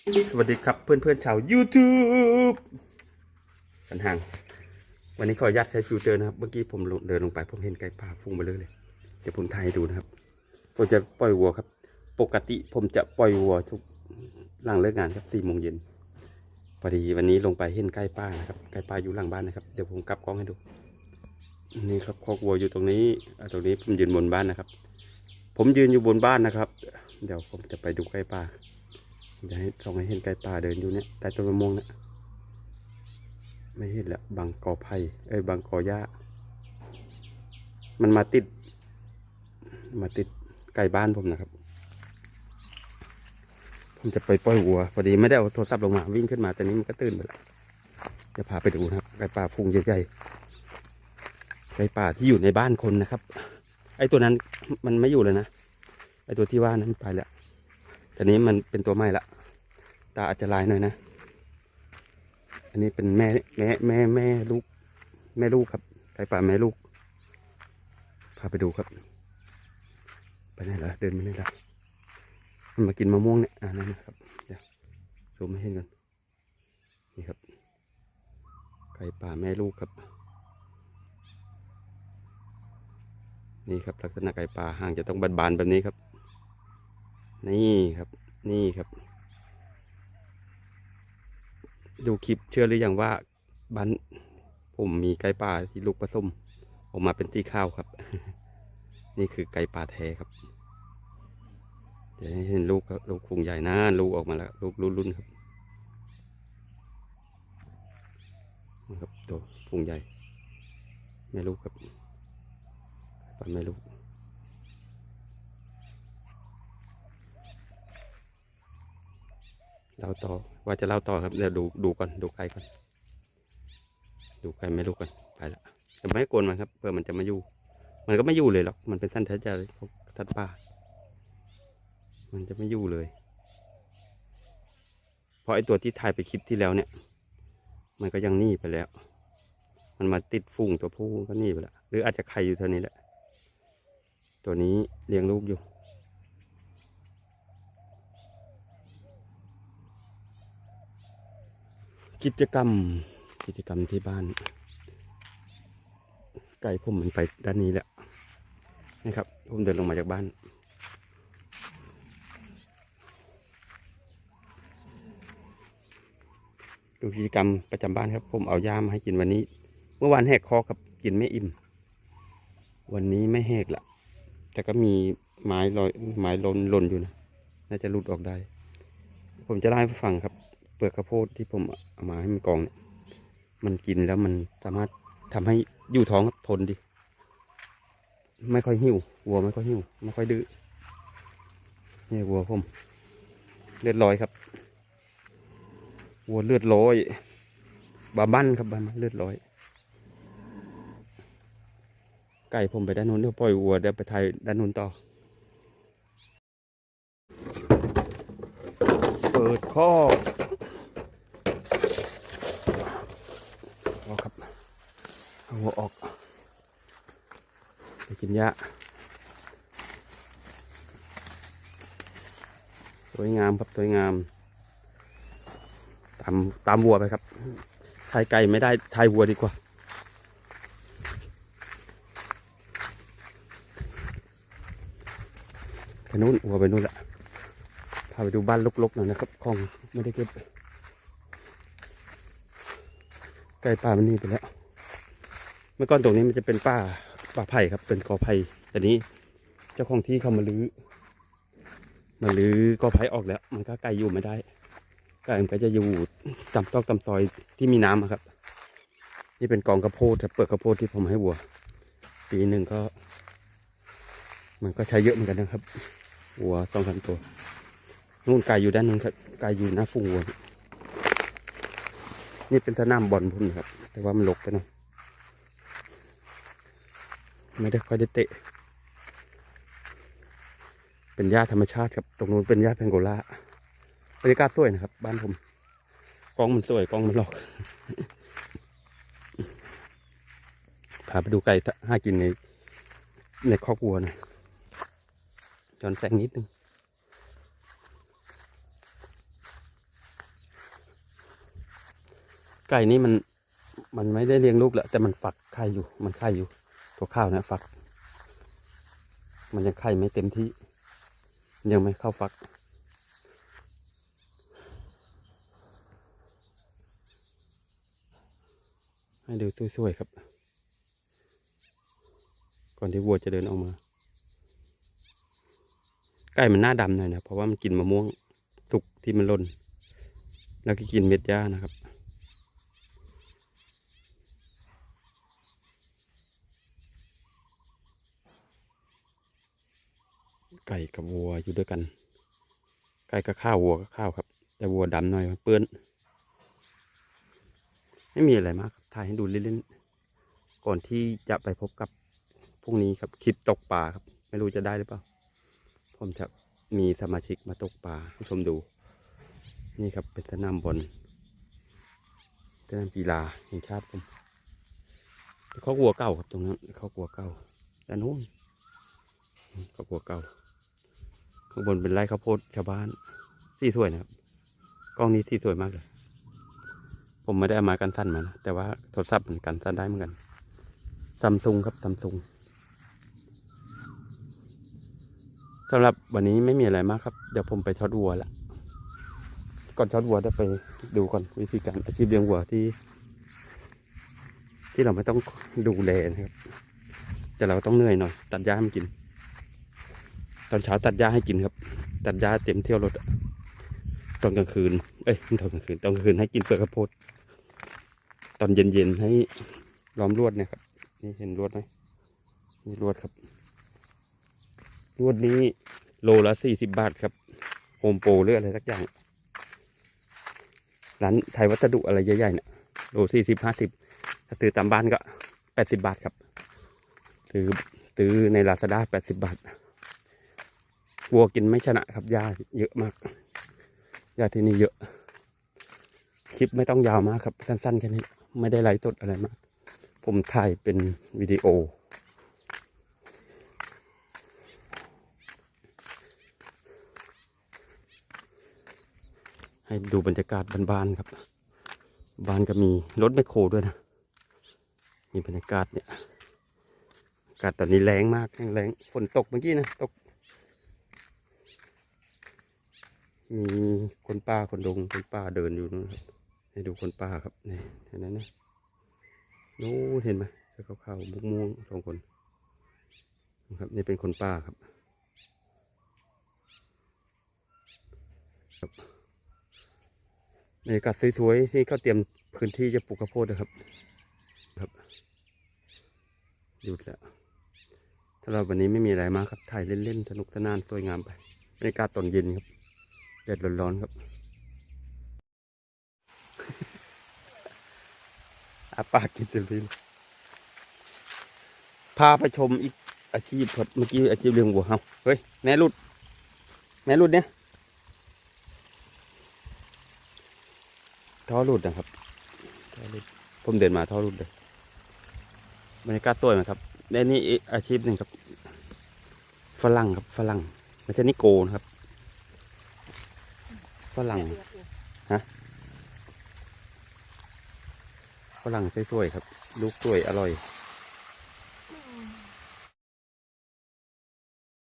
สวัสดีครับเพื่อนเพื่อนๆชาว YouTube กันห่าง วันนี้ขออนุญาตใช้ฟิลเตอร์นะครับ เมื่อกี้ผมเดินลงไป ผมเห็นไก่ป่าฟุ้งไปเลยเลย เดี๋ยวผมถ่ายดูนะครับ ผมจะปล่อยวัวครับ ปกติผมจะปล่อยวัวทุกหลังเลิกงานครับสี่โมงเย็นพอดีวันนี้ลงไปเห็นไก่ป่านะครับ ไก่ป่าอยู่หลังบ้านนะครับ เดี๋ยวผมกลับกล้องให้ดู นี่ครับคอกวัวอยู่ตรงนี้ตรงนี้ผมยืนบนบ้านนะครับ ผมยืนอยู่บนบ้านนะครับ เดี๋ยวผมจะไปดูไก่ป่า จะให้ส่องให้เห็นไก่ป่าเดินอยู่เนี่ยใต้ต้นมะม่วงเนี่ยไม่เห็นแล้วบางกอไผ่เอ้ยบางกอหญ้า มันมาติด มาติดไก่บ้านผมนะครับ ผมจะไปปล่อยวัว พอดีไม่ได้เอาโทรศัพท์ลงมาวิ่งขึ้นมาแต่นี้มันก็ตื่นไปแล้วจะพาไปดูนะครับไก่ป่าฟูงใหญ่ๆไก่ป่าที่อยู่ในบ้านคนนะครับ ไอ้ตัวนั้นมันไม่อยู่เลยนะไอ้ตัวที่ว่านั้นไปแล้วแต่นี้มันเป็นตัวใหม่ละ ตาอาจจะลายหน่อยนะ อันนี้เป็นแม่แม่แม่แม่ลูก แม่ลูกครับไก่ป่าแม่ลูก พาไปดูครับ ไปไหนล่ะเดินไปไหนล่ะมันมากินมะม่วงเนี่ยอ่านั่นนะครับเดี๋ยวซูมให้เห็นกันนี่ครับ ไก่ป่าแม่ลูกครับ นี่ครับลักษณะไก่ป่าห่างจะต้องบานๆแบบนี้ครับ นี่ครับ นี่ครับ ดูคลิปเชื่อหรือยังว่าบ้านผมมีไก่ป่าที่ลูกผสมออกมาเป็นตีข้าวครับ นี่คือไก่ป่าแท้ครับเดี๋ยวให้เห็นลูกครับลูกคุงใหญ่นะลูกออกมาแล้วลูกรุ่นๆครับนะครับตัวคุงใหญ่แม่ลูกครับป่าแม่ลูก เล่าต่อว่าจะเล่าต่อครับเดี๋ยวดูดูก่อนดูไก่ก่อน ดูไก่ไม่รู้ก่อนไปละจะไม่ให้กวนมันครับเพื่อมันจะมาอยู่ มันก็ไม่อยู่เลยหรอกมันเป็นท่านแท้ใจของท่านป่ามันจะไม่อยู่เลย เพราะไอตัวที่ถ่ายไปคลิปที่แล้วเนี่ย มันก็ยังหนีไปแล้ว มันมาติดฝูงตัวผู้ก็หนีไปแล้วหรืออาจจะไข่อยู่เท่านี้แหละ ตัวนี้เลี้ยงลูกอยู่ กิจกรรมกิจกรรมที่บ้าน ไก่ผมมันไปด้านนี้แหละนะครับ ผมเดินลงมาจากบ้าน ดูกิจกรรมประจำบ้านครับ ผมเอายามาให้กินวันนี้ เมื่อวานแหกคอครับกินไม่อิ่ม วันนี้ไม่แหกละแต่ก็มีไม้ลอยไม้หล่นหล่นอยู่นะ น่าจะหลุดออกได้ ผมจะเล่ให้ฟังครับ เปลือกข้าวโพดที่ผมเอามาให้มันกองเนี่ยมันกินแล้วมันสามารถทำให้อยู่ท้องครับทนดี ไม่ค่อยหิววัวไม่ค่อยหิวไม่ค่อยดื้อนี่วัวผมเลือดลอยครับวัวเลือดลอยบาบันครับบาบันเลือดลอย ไก่ผมไปด้านนู้นเดี๋ยวปล่อยวัวเดี๋ยวไปไทยด้านนู้นต่อ เปิดข้อ ออกครับ เอาหัวออกไปกินหญ้าสวยงามครับสวยงาม ตามตามวัวไปครับทายไก่ไม่ได้ทายวัวดีกว่าไปนู้นวัวไปนู้นละพาไปดูบ้านลกๆหน่อยนะครับของไม่ได้เก็บไก่ป่ามันนี่ไปแล้ว มื่อก่อนตรงนี้มันจะเป็นป่าป่าไผ่ครับ เป็นกอไผ่แต่นี้เจ้าของที่เขามาลื้อมาลื้อกอไผ่ออกแล้ว มันก็ไก่อยู่ไม่ได้ไก่มันก็จะอยู่ตำตอกตำซอยที่มีน้ำครับ นี่เป็นกองข้าวโพดครับเปลือกข้าวโพดที่ผมให้วัว ปีหนึ่งก็ มันก็ใช้เยอะเหมือนกันนะครับวัวสองสามตัวนู่นไก่อยู่ด้านนู้นครับไก่อยู่หน้าฝูงวัวนี่เป็นสนามบอลผมนครับ แต่ว่ามันลกไปหน่อย ไม่ได้ค่อยได้เตะ เป็นหญ้าธรรมชาติครับ ตรงนู้นเป็นหญ้าแพงโกลาบรรยากาศสวยนะครับ บ้านผมกล้องมันสวยกล้องมันหลอกพาไปดูไก่ห้ากินในในคอกวัวนะจอนแสงนิดนึงไก่นี่มันมันไม่ได้เลี้ยงลูกแล้วแต่มันฝักไข่อยู่ มันไข่อยู่ ตัวข้าวนะฝัก มันยังไข่ไม่เต็มที่ ยังไม่เข้าฟัก ให้ดูสวยๆครับ ก่อนที่วัวจะเดินออกมาไก่มันหน้าดำหน่อยนะเพราะว่ามันกินมะม่วงสุกที่มันล่น แล้วก็กินเม็ดหญ้านะครับ ไก่กับวัวอยู่ด้วยกัน ไก่กับข้าววัวกับข้าวครับ แต่วัวดำหน่อยเปื้อน ไม่มีอะไรมากครับถ่ายให้ดูเล่นๆ ก่อนที่จะไปพบกับพรุ่งนี้ครับคลิปตกปลาครับ ไม่รู้จะได้หรือเปล่า ผมจะมีสมาชิกมาตกปลาให้ชมดู นี่ครับเป็นสนามบอลสนามกีฬาแห่งชาติผมเขากลัวเก่าครับตรงนั้นเขากลัวเก่าด้านนู้นเขากลัวเก่า ข้างบนเป็นไร่ข้าวโพดชาวบ้านที่สวยนะครับ กล้องนี้ที่สวยมากเลย ผมไม่ได้เอามากันสั้นมานะแต่ว่าโทรศัพท์มันกันสั้นได้เหมือนกันซัมซุงครับซัมซุงสำหรับวันนี้ไม่มีอะไรมากครับ เดี๋ยวผมไปช็อตวัวละก่อนช็อตวัวได้ไปดูก่อนวิธีการอาชีพเลี้ยงวัวที่ ที่เราไม่ต้องดูแลนะครับ แต่เราต้องเหนื่อยหน่อย ตัดหญ้าให้มันกิน ตอนเช้าตัดหญ้าให้กินครับ ตัดหญ้าเต็มเที่ยวรถตอนกลางคืน เอ้ยตอนกลางคืนตอนกลางคืนให้กินเปลือกข้าวโพดตอนเย็นๆให้ล้อมลวดเนี่ยครับ นี่เห็นลวดไหมนี่ลวดครับลวดนี้โลละสี่สิบบาทครับโฮมโปรหรืออะไรสักอย่างร้านไทยวัสดุอะไรใหญ่ๆเนี่ยโลสี่สิบห้าสิบถ้าซื้อตามบ้านก็แปดสิบบาทครับซื้อซื้อในลาซาด้าแปดสิบบาท วัวกินไม่ชนะครับหญ้าเยอะมากหญ้าที่นี่เยอะ คลิปไม่ต้องยาวมากครับ สั้นๆแค่นี้ไม่ได้ไลฟ์สดอะไรมาก ผมถ่ายเป็นวิดีโอ ให้ดูบรรยากาศบ้านๆครับ บ้านก็มีรถแมคโครด้วยนะ มีบรรยากาศเนี่ยอากาศตอนนี้แรงมากแรงฝนตกเมื่อกี้นะ ตก มีคนป่าคนดงคนป่าเดินอยู่นู่นครับให้ดูคนป่าครับนี่เห็นไหมนะนู้เห็นไหมเสื้อขาวๆมุกม่วงสองคนนะครับนี่เป็นคนป่าครับครับบรรยากาศสวยๆที่เขาเตรียมพื้นที่จะปลูกข้าวโพดนะครับ ครับหยุดแล้วถ้าเราวันนี้ไม่มีอะไรมากครับถ่ายเล่นๆสนุกสนานสวยงามไปบรรยากาศตอนเย็นครับ ดดร้อนๆครับอาปากกินเต็มที่เลยพาไปชมอีกอาชีพครับเมื่อกี้อาชีพเลี้ยงวัวเฮาเฮ้ยแม่รุด แม่รุดเนี่ยท่อรุดนะครับท่อรุดผมเดินมาท่อรุดเลยบรรยากาศสวยไหมครับและนี่อีกอาชีพหนึ่งครับ ฝรั่งครับฝรั่งไม่ใช่นิโกนะครับ ฝรั่งฝรั่งสวยๆครับ ลูกสวยอร่อย